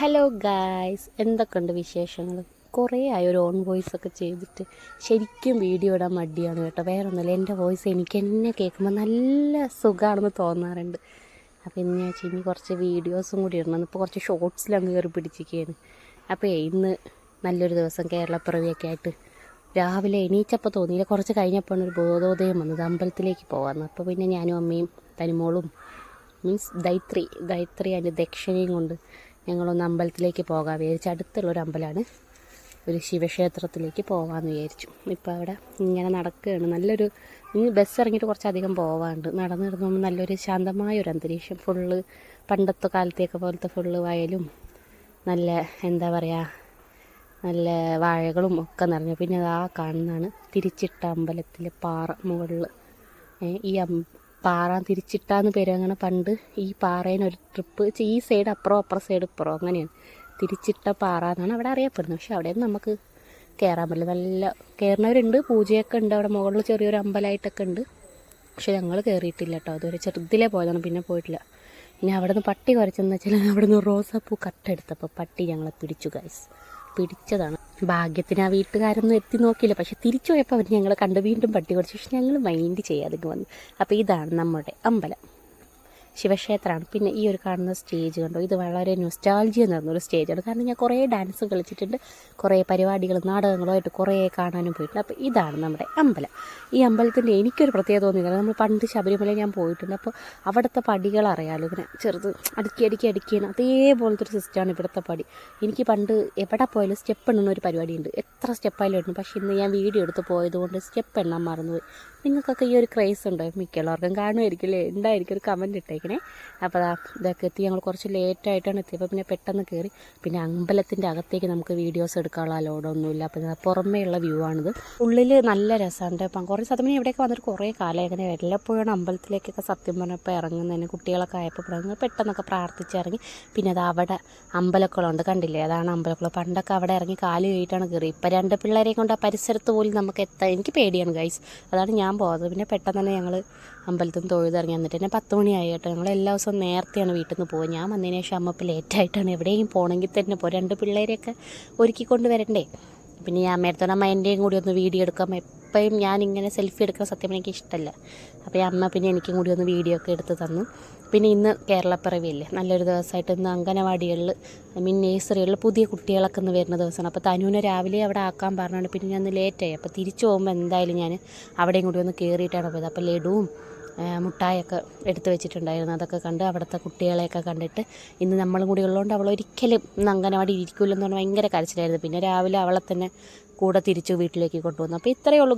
Hello guys എന്തൊക്കെയുണ്ട് വിശേഷങ്ങൾ കുറേ ആയി ഒരു ഓൺ വോയിസ് ഒക്കെ ചെയ്തിട്ട് ശരിക്കും വീഡിയോ ഇടാൻ മടിയാണ് കേട്ടോ. വേറെ ഒന്നുമില്ല എന്റെ വോയിസ് എനിക്ക് എന്നെ കേൾക്കുമ്പോൾ നല്ല സുഖമാണെന്ന് തോന്നാറുണ്ട്. അപ്പോൾ ഇന്ന് ഞാൻ ഇനി കുറച്ച് വീഡിയോസും കൂടി ഇടണം. ഇപ്പോൾ കുറച്ച് ഷോർട്സിലങ്ങ് കയറി പിടിച്ചിരിക്കുകയാണ്. അപ്പോൾ ഇന്ന് നല്ലൊരു ദിവസം കേരളപ്പിറവിയൊക്കെ ആയിട്ട് രാവിലെ എണീച്ചപ്പോൾ തോന്നിയില്ല. കുറച്ച് കഴിഞ്ഞപ്പോൾ ഒരു ബോധോദയം വന്നത്. അമ്പലത്തിലേക്ക് പോകാമെന്ന് അപ്പോൾ പിന്നെ ഞാനും അമ്മയും തനിമോളും മീൻസ് ദൈത്രി ദൈത്രി അതിന്റെ ദക്ഷിണയും കൊണ്ട് ഞങ്ങളൊന്ന് അമ്പലത്തിലേക്ക് പോകാൻ വിചാരിച്ചു. അടുത്തുള്ളൊരു അമ്പലമാണ്. ഒരു ശിവക്ഷേത്രത്തിലേക്ക് പോകാമെന്ന് വിചാരിച്ചു. ഇപ്പോൾ അവിടെ ഇങ്ങനെ നടക്കുകയാണ്. നല്ലൊരു ഇനി ബസ് ഇറങ്ങിയിട്ട് കുറച്ചധികം പോവാണ്ട്. നടന്നു നടന്നു നല്ലൊരു ശാന്തമായ ഒരു അന്തരീക്ഷം. ഫുള്ള് പണ്ടത്തെ കാലത്തെയൊക്കെ പോലത്തെ ഫുള്ള് വയലും നല്ല എന്താ പറയുക നല്ല വാഴകളും ഒക്കെ നിറഞ്ഞു. പിന്നെ ആ കാണുന്നതാണ് തിരിച്ചിട്ട അമ്പലത്തിലെ പാറ മുകളിൽ ഈ പാറ തിരിച്ചിട്ടാന്ന് പേര് അങ്ങനെ പണ്ട് ഈ പാറേനെ ഒരു ട്രിപ്പ് ഈ സൈഡ് അപ്പുറം അപ്പുറം സൈഡ് ഇപ്പുറം അങ്ങനെയാണ്. തിരിച്ചിട്ട പാറ എന്നാണ് അവിടെ അറിയപ്പെടുന്നത്. പക്ഷെ അവിടെ നമുക്ക് കയറാൻ പറ്റില്ല. നല്ല കയറുന്നവരുണ്ട് പൂജയൊക്കെ ഉണ്ട് അവിടെ മുകളിൽ ചെറിയൊരു അമ്പലമായിട്ടൊക്കെ ഉണ്ട്. പക്ഷെ ഞങ്ങൾ കയറിയിട്ടില്ല കേട്ടോ. അതൊരു ചെറുതിലെ പോയതാണ് പിന്നെ പോയിട്ടില്ല. ഇനി അവിടെ നിന്ന് പട്ടി കുറച്ചെന്ന് വെച്ചാൽ അവിടെ നിന്ന് റോസാപ്പൂ കട്ടെടുത്തപ്പോൾ പട്ടി ഞങ്ങളെ പിടിച്ചു ഗൈസ് പിടിച്ചതാണ്. ഭാഗ്യത്തിന് ആ വീട്ടുകാരൊന്നും എത്തി നോക്കിയില്ല. പക്ഷെ തിരിച്ചു പോയപ്പോൾ അവർ ഞങ്ങളെ കണ്ട് വീണ്ടും പട്ടി കുറച്ച് പക്ഷെ ഞങ്ങൾ മൈൻഡ് ചെയ്യാതെ വന്നു. അപ്പോൾ ഇതാണ് നമ്മുടെ അമ്പലം. ശിവക്ഷേത്രമാണ് പിന്നെ ഈ ഒരു കാണുന്ന സ്റ്റേജ് കണ്ടോ? ഇത് വളരെ നൊസ്റ്റാൾജിയ നിറഞ്ഞൊരു സ്റ്റേജാണ് കാരണം ഞാൻ കുറേ ഡാൻസ് കളിച്ചിട്ടുണ്ട്. കുറേ പരിപാടികളും നാടകങ്ങളുമായിട്ട് കുറേ കാണാനും പോയിട്ടുണ്ട്. അപ്പോൾ ഇതാണ് നമ്മുടെ അമ്പലം. ഈ അമ്പലത്തിന്റെ എനിക്കൊരു പ്രത്യേകത തോന്നിയില്ല. നമ്മൾ പണ്ട് ശബരിമല ഞാൻ പോയിട്ടുണ്ട്. അപ്പോൾ അവിടുത്തെ പടികൾ അറിയാമല്ലോ ഇങ്ങനെ ചെറുത് അടുക്കി അടുക്കി അടുക്കിയാണ് അതേപോലത്തെ ഒരു സിസ്റ്റമാണ് ഇവിടുത്തെ പടി. എനിക്ക് പണ്ട് എവിടെ പോയാലും സ്റ്റെപ്പ് എണ്ണുന്ന ഒരു പരിപാടിയുണ്ട്. എത്ര സ്റ്റെപ്പായാലും ഇടുന്നു പക്ഷേ ഇന്ന് ഞാൻ വീഡിയോ എടുത്ത് പോയതുകൊണ്ട് സ്റ്റെപ്പ് എണ്ണാൻ മറന്നുപോയി. നിങ്ങൾക്കൊക്കെ ഈ ഒരു ക്രേസ് ഉണ്ട്? മിക്കുള്ളവർക്കും കാണുമായിരിക്കും അല്ലേ? ഉണ്ടായിരിക്കും ഒരു കമന്റ് ഇട്ടേക്കണേ? അപ്പോൾ അതാ ഇതൊക്കെ എത്തി. ഞങ്ങൾ കുറച്ച് ലേറ്റായിട്ടാണ് എത്തിയപ്പോൾ പിന്നെ പെട്ടെന്ന് കയറി പിന്നെ അമ്പലത്തിന്റെ അകത്തേക്ക് നമുക്ക് വീഡിയോസ് എടുക്കാനുള്ള ലോഡൊന്നുമില്ല അപ്പോൾ പുറമേ ഉള്ള വ്യൂ ആണിത്. ഉള്ളിൽ നല്ല രസമുണ്ട്. അപ്പം കുറേ സത്യം ഇവിടെയൊക്കെ വന്നിട്ട് കുറേ കാലം ഇങ്ങനെ വല്ലപ്പോഴാണ് അമ്പലത്തിലേക്കൊക്കെ സത്യം പറഞ്ഞപ്പോൾ ഇറങ്ങുന്നതിന് കുട്ടികളൊക്കെ ആയപ്പോൾ ഇറങ്ങുക പെട്ടെന്നൊക്കെ പ്രാർത്ഥിച്ചിറങ്ങി. പിന്നെ അത് അവിടെ അമ്പലക്കുളമുണ്ട്. കണ്ടില്ലേ? അതാണ് അമ്പലക്കുളം. പണ്ടൊക്കെ അവിടെ ഇറങ്ങി കാൽ കഴിയിട്ടാണ് കയറി ഇപ്പം രണ്ട് പിള്ളേരെ കൊണ്ട് ആ പരിസരത്ത് പോലും നമുക്ക് എത്താൻ എനിക്ക് പേടിയാണ് ഗൈസ് അതാണ് ഞാൻ പോകുന്നത് പിന്നെ പെട്ടെന്ന് തന്നെ ഞങ്ങൾ അമ്പലത്തിൽ നിന്ന് തൊഴുതിറങ്ങി വന്നിട്ട് തന്നെ പത്ത് മണിയായി കേട്ടോ. ഞങ്ങൾ എല്ലാ ദിവസവും നേരത്തെയാണ് വീട്ടിൽ നിന്ന് പോകുക ഞാൻ വന്നതിന് ശേഷം അമ്മ ഇപ്പോൾ ലേറ്റായിട്ടാണ് എവിടെയും പോകണമെങ്കിൽ തന്നെ പോകും രണ്ട് പിള്ളേരെയൊക്കെ ഒരുക്കിക്കൊണ്ട് വരണ്ടേ? പിന്നെ ഞാൻ അമ്മയടുത്തോടെ അമ്മ എന്റെയും കൂടി ഒന്ന് വീഡിയോ എടുക്കാം. എപ്പോഴും ഞാൻ ഇങ്ങനെ സെൽഫി എടുക്കുന്ന സത്യം എനിക്ക് ഇഷ്ടമല്ല അപ്പോൾ ഈ അമ്മ പിന്നെ എനിക്കും കൂടി ഒന്ന് വീഡിയോ ഒക്കെ എടുത്ത് തന്നു. പിന്നെ ഇന്ന് കേരളപ്പിറവിയല്ലേ? നല്ലൊരു ദിവസമായിട്ട് ഇന്ന് അംഗനവാടികളിൽ ഐ മീൻ നേഴ്സറികളിൽ പുതിയ കുട്ടികളൊക്കെ ഇന്ന് വരുന്ന ദിവസമാണ്. അപ്പോൾ തനുവിനെ രാവിലെ അവിടെ ആക്കാൻ പറഞ്ഞുകൊണ്ട് പിന്നെ ഞാൻ ലേറ്റായി അപ്പോൾ തിരിച്ചു പോകുമ്പോൾ എന്തായാലും ഞാൻ അവിടെയും കൂടി ഒന്ന് കയറിയിട്ടാണ് പോയത്. അപ്പോൾ ലഡുവും മുട്ടായൊക്കെ എടുത്തു വെച്ചിട്ടുണ്ടായിരുന്നു. അതൊക്കെ കണ്ട് അവിടുത്തെ കുട്ടികളെയൊക്കെ കണ്ടിട്ട് ഇന്ന് നമ്മളും കൂടി ഉള്ളതുകൊണ്ട് അവൾ ഒരിക്കലും ഇന്ന് അംഗനവാടി ഇരിക്കില്ലെന്ന് പറഞ്ഞാൽ ഭയങ്കര കരച്ചിലായിരുന്നു. പിന്നെ രാവിലെ അവളെ തന്നെ കൂടെ തിരിച്ചു വീട്ടിലേക്ക് കൊണ്ടുവന്നു. അപ്പോൾ ഇത്രയേ ഉള്ളൂ